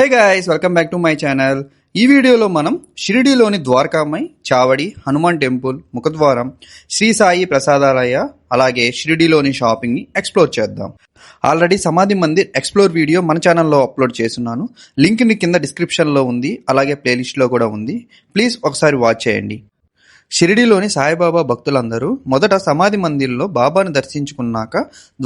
Hey guys welcome back to my channel ఈ వీడియోలో మనం షిరిడీలోని ద్వారకామై చావడి హనుమాన్ టెంపుల్ ముఖద్వారం శ్రీ సాయి ప్రసాదాలయ అలాగే షిరిడీలోని షాపింగ్ని ఎక్స్ప్లోర్ చేద్దాం. ఆల్రెడీ సమాధి మందిర్ ఎక్స్ప్లోర్ వీడియో మన ఛానల్లో అప్లోడ్ చేస్తున్నాను. లింక్ని కింద డిస్క్రిప్షన్లో ఉంది అలాగే ప్లేలిస్ట్లో కూడా ఉంది. ప్లీజ్ ఒకసారి వాచ్ చేయండి. షిరిడీలోని సాయిబాబా భక్తులందరూ మొదట సమాధి మందిర్లో బాబాను దర్శించుకున్నాక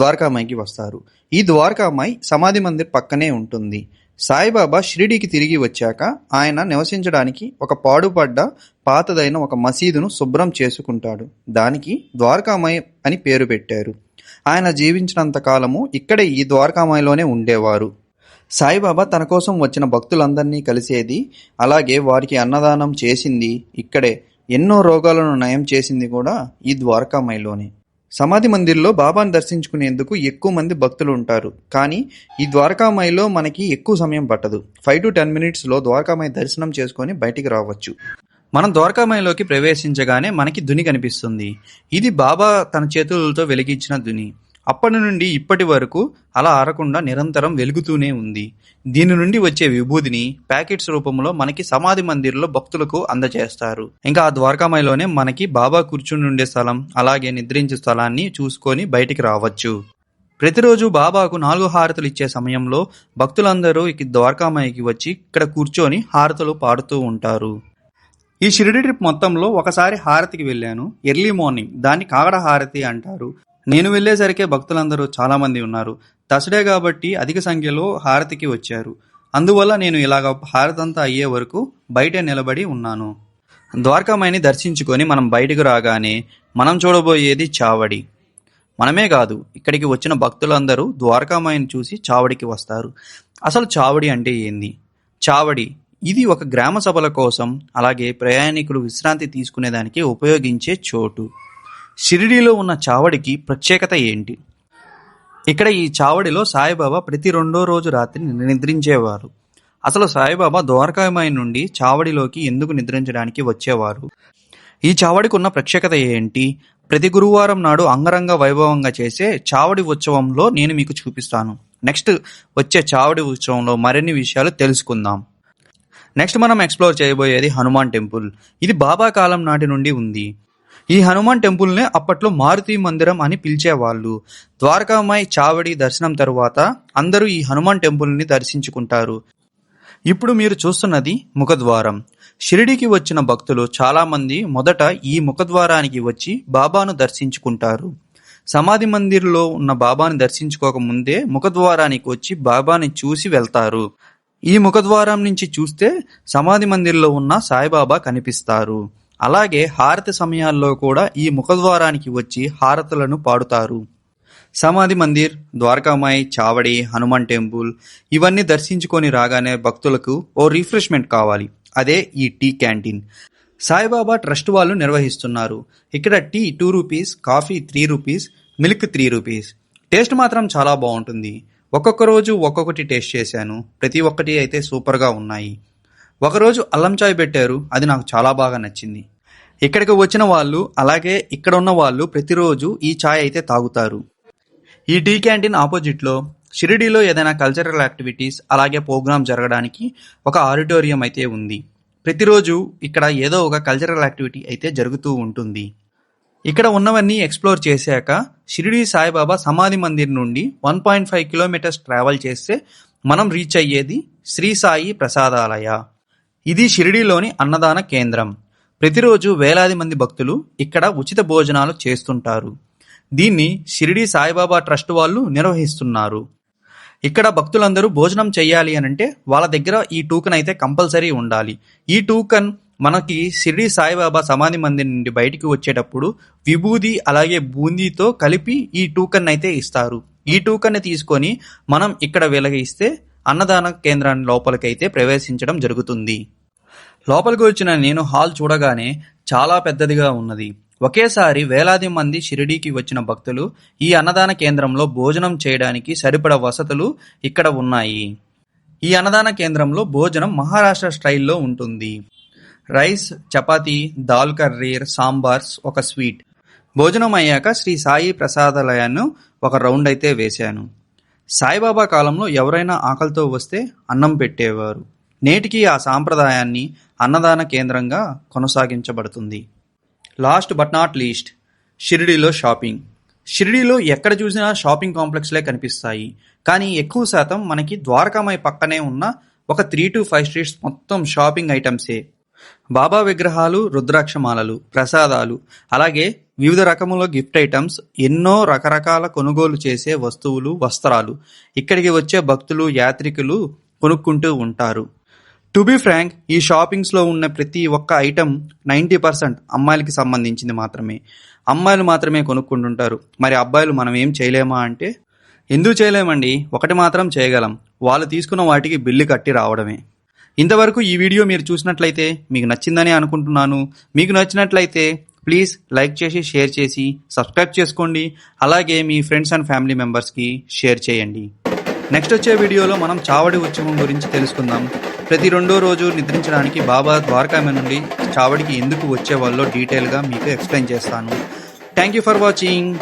ద్వారకామాయికి వస్తారు. ఈ ద్వారకామాయి సమాధి మందిర్ పక్కనే ఉంటుంది. సాయిబాబా షిరిడీకి తిరిగి వచ్చాక ఆయన నివసించడానికి ఒక పాడుపడ్డ పాతదైన ఒక మసీదును శుభ్రం చేసుకుంటాడు. దానికి ద్వారకామయ అని పేరు పెట్టారు. ఆయన జీవించినంత కాలము ఇక్కడే ఈ ద్వారకామయలోనే ఉండేవారు. సాయిబాబా తన కోసం వచ్చిన భక్తులందరినీ కలిసేది అలాగే వారికి అన్నదానం చేసింది. ఇక్కడే ఎన్నో రోగాలను నయం చేసింది కూడా ఈ ద్వారకామాయిలోనే సమాధి మందిర్లో బాబాను దర్శించుకునేందుకు ఎక్కువ మంది భక్తులు ఉంటారు. కానీ ఈ ద్వారకామాయిలో మనకి ఎక్కువ సమయం పట్టదు. ఫైవ్ టు టెన్ మినిట్స్లో ద్వారకామాయి దర్శనం చేసుకొని బయటికి రావచ్చు. మనం ద్వారకామాయిలోకి ప్రవేశించగానే మనకి దుని కనిపిస్తుంది. ఇది బాబా తన చేతులతో వెలిగించిన దుని. అప్పటి నుండి ఇప్పటి వరకు అలా ఆరకుండా నిరంతరం వెలుగుతూనే ఉంది. దీని నుండి వచ్చే విభూదిని ప్యాకెట్స్ రూపంలో మనకి సమాధి మందిర్లో భక్తులకు అందజేస్తారు. ఇంకా ఆ ద్వారకామయలోనే మనకి బాబా కూర్చుని ఉండే స్థలం అలాగే నిద్రించే స్థలాన్ని చూసుకొని బయటికి రావచ్చు. ప్రతిరోజు బాబాకు నాలుగు హారతులు ఇచ్చే సమయంలో భక్తులందరూ ఇక ద్వారకామాయికి వచ్చి ఇక్కడ కూర్చొని హారతులు పాడుతూ ఉంటారు. ఈ షిరిడి ట్రిప్ మొత్తంలో ఒకసారి హారతికి వెళ్ళాను. ఎర్లీ మార్నింగ్ దాన్ని కాగడ హారతి అంటారు. నేను వెళ్ళేసరికి భక్తులందరూ చాలామంది ఉన్నారు. దసడే కాబట్టి అధిక సంఖ్యలో హారతికి వచ్చారు. అందువల్ల నేను ఇలాగ హారతంతా అయ్యే వరకు బయట నిలబడి ఉన్నాను. ద్వారకామాయిని దర్శించుకొని మనం బయటకు రాగానే మనం చూడబోయేది చావడి. మనమే కాదు ఇక్కడికి వచ్చిన భక్తులందరూ ద్వారకామాయిని చూసి చావడికి వస్తారు. అసలు చావడి అంటే ఏంది? చావడి ఇది ఒక గ్రామ సభల కోసం అలాగే ప్రయాణికులు విశ్రాంతి తీసుకునేదానికి ఉపయోగించే చోటు. షిరిడీలో ఉన్న చావడికి ప్రత్యేకత ఏంటి? ఇక్కడ ఈ చావడిలో సాయిబాబా ప్రతి రెండో రోజు రాత్రి నిద్రించేవారు. అసలు సాయిబాబా ద్వారకామాయి నుండి చావడిలోకి ఎందుకు నిద్రించడానికి వచ్చేవారు? ఈ చావడికి ఉన్న ప్రత్యేకత ఏంటి? ప్రతి గురువారం నాడు అంగరంగ వైభవంగా చేసే చావడి ఉత్సవంలో నేను మీకు చూపిస్తాను. నెక్స్ట్ వచ్చే చావడి ఉత్సవంలో మరిన్ని విషయాలు తెలుసుకుందాం. నెక్స్ట్ మనం ఎక్స్ప్లోర్ చేయబోయేది హనుమాన్ టెంపుల్. ఇది బాబా కాలం నాటి నుండి ఉంది. ఈ హనుమాన్ టెంపుల్నే అప్పట్లో మారుతి మందిరం అని పిలిచేవాళ్ళు. ద్వారకామాయి చావడి దర్శనం తరువాత అందరూ ఈ హనుమాన్ టెంపుల్ని దర్శించుకుంటారు. ఇప్పుడు మీరు చూస్తున్నది ముఖద్వారం. షిరిడికి వచ్చిన భక్తులు చాలామంది మొదట ఈ ముఖద్వారానికి వచ్చి బాబాను దర్శించుకుంటారు. సమాధి మందిర్లో ఉన్న బాబాని దర్శించుకోక ముందే ముఖద్వారానికి వచ్చి బాబాని చూసి వెళ్తారు. ఈ ముఖద్వారం నుంచి చూస్తే సమాధి మందిర్లో ఉన్న సాయిబాబా కనిపిస్తారు. అలాగే హారతి సమయాల్లో కూడా ఈ ముఖద్వారానికి వచ్చి హారతులను పాడుతారు. సమాధి మందిర్ ద్వారకామాయి చావడి హనుమాన్ టెంపుల్ ఇవన్నీ దర్శించుకొని రాగానే భక్తులకు ఓ రిఫ్రెష్మెంట్ కావాలి. అదే ఈ టీ క్యాంటీన్. సాయిబాబా ట్రస్ట్ వాళ్ళు నిర్వహిస్తున్నారు. ఇక్కడ tea two rupees coffee three rupees milk three rupees. Taste మాత్రం చాలా బాగుంటుంది. ఒక్కొక్క రోజు ఒక్కొక్కటి టేస్ట్ చేశాను. ప్రతి ఒక్కటి అయితే సూపర్గా ఉన్నాయి. ఒకరోజు అల్లం చాయ్ పెట్టారు. అది నాకు చాలా బాగా నచ్చింది. ఇక్కడికి వచ్చిన వాళ్ళు అలాగే ఇక్కడ ఉన్న వాళ్ళు ప్రతిరోజు ఈ ఛాయ్ అయితే తాగుతారు. ఈ టీ క్యాంటీన్ ఆపోజిట్లో షిరిడీలో ఏదైనా కల్చరల్ యాక్టివిటీస్ అలాగే ప్రోగ్రామ్ జరగడానికి ఒక ఆడిటోరియం అయితే ఉంది. ప్రతిరోజు ఇక్కడ ఏదో ఒక కల్చరల్ యాక్టివిటీ అయితే జరుగుతూ ఉంటుంది. ఇక్కడ ఉన్నవన్నీ ఎక్స్ప్లోర్ చేశాక షిరిడి సాయిబాబా సమాధి మందిర్ నుండి one point five kilometres travel చేస్తే మనం రీచ్ అయ్యేది శ్రీ సాయి ప్రసాదాలయ. ఇది షిరిడీలోని అన్నదాన కేంద్రం. ప్రతిరోజు వేలాది మంది భక్తులు ఇక్కడ ఉచిత భోజనాలు చేస్తుంటారు. దీన్ని షిరిడి సాయిబాబా ట్రస్ట్ వాళ్ళు నిర్వహిస్తున్నారు. ఇక్కడ భక్తులందరూ భోజనం చేయాలి అని అంటే వాళ్ళ దగ్గర ఈ టూకన్ అయితే కంపల్సరీ ఉండాలి. ఈ టూకన్ మనకి షిరిడి సాయిబాబా సమాధి మందిర్ నుండి బయటికి వచ్చేటప్పుడు విభూది అలాగే బూందీతో కలిపి ఈ టూకన్ అయితే ఇస్తారు. ఈ టూకన్ని తీసుకొని మనం ఇక్కడ వెలగిస్తే అన్నదాన కేంద్రాన్ని లోపలికైతే ప్రవేశించడం జరుగుతుంది. లోపలికి వచ్చిన నేను హాల్ చూడగానే చాలా పెద్దదిగా ఉన్నది. ఒకేసారి వేలాది మంది షిరిడీకి వచ్చిన భక్తులు ఈ అన్నదాన కేంద్రంలో భోజనం చేయడానికి సరిపడ వసతులు ఇక్కడ ఉన్నాయి. ఈ అన్నదాన కేంద్రంలో భోజనం మహారాష్ట్ర స్టైల్లో ఉంటుంది. రైస్ చపాతీ దాల్ కర్రీ సాంబార్స్ ఒక స్వీట్. భోజనం అయ్యాక శ్రీ సాయి ప్రసాదాలయాన్ని ఒక రౌండ్ అయితే వేశాను. సాయిబాబా కాలంలో ఎవరైనా ఆకలితో వస్తే అన్నం పెట్టేవారు. నేటికి ఆ సాంప్రదాయాన్ని అన్నదాన కేంద్రంగా కొనసాగించబడుతుంది. లాస్ట్ బట్ నాట్ లీస్ట్ షిరిడీలో షాపింగ్. షిరిడీలో ఎక్కడ చూసినా షాపింగ్ కాంప్లెక్స్లే కనిపిస్తాయి. కానీ ఎక్కువ శాతం మనకి ద్వారకామై పక్కనే ఉన్న ఒక త్రీ టు ఫైవ్ స్ట్రీట్స్ మొత్తం షాపింగ్ ఐటమ్సే. బాబా విగ్రహాలు రుద్రాక్షమాలలు ప్రసాదాలు అలాగే వివిధ రకముల గిఫ్ట్ ఐటమ్స్ ఎన్నో రకరకాల కొనుగోలు చేసే వస్తువులు వస్త్రాలు ఇక్కడికి వచ్చే భక్తులు యాత్రికులు కొనుక్కుంటూ ఉంటారు. టు బి ఫ్రాంక్ ఈ షాపింగ్స్లో ఉన్న ప్రతి ఒక్క ఐటెం నైంటీ పర్సెంట్ అమ్మాయిలకి సంబంధించింది మాత్రమే. అమ్మాయిలు మాత్రమే కొనుక్కుంటుంటారు. మరి అబ్బాయిలు మనం ఏం చేయలేమా అంటే ఎందుకు చేయలేమండి? ఒకటి మాత్రం చేయగలం. వాళ్ళు తీసుకున్న వాటికి బిల్లు కట్టి రావడమే. ఇంతవరకు ఈ వీడియో మీరు చూసినట్లయితే మీకు నచ్చిందని అనుకుంటున్నాను. మీకు నచ్చినట్లయితే ప్లీజ్ లైక్ చేసి షేర్ చేసి సబ్స్క్రైబ్ చేసుకోండి. అలాగే మీ ఫ్రెండ్స్ అండ్ ఫ్యామిలీ మెంబర్స్కి షేర్ చేయండి. నెక్స్ట్ వచ్చే వీడియోలో మనం చావడి ఉత్సవం గురించి తెలుసుకుందాం. ప్రతి రెండో రోజు నిద్రించడానికి బాబా ద్వారకామె నుండి చావడికి ఎందుకు వచ్చేవాళ్ళో డీటెయిల్గా మీకు ఎక్స్ప్లెయిన్ చేస్తాను. Thank you for watching.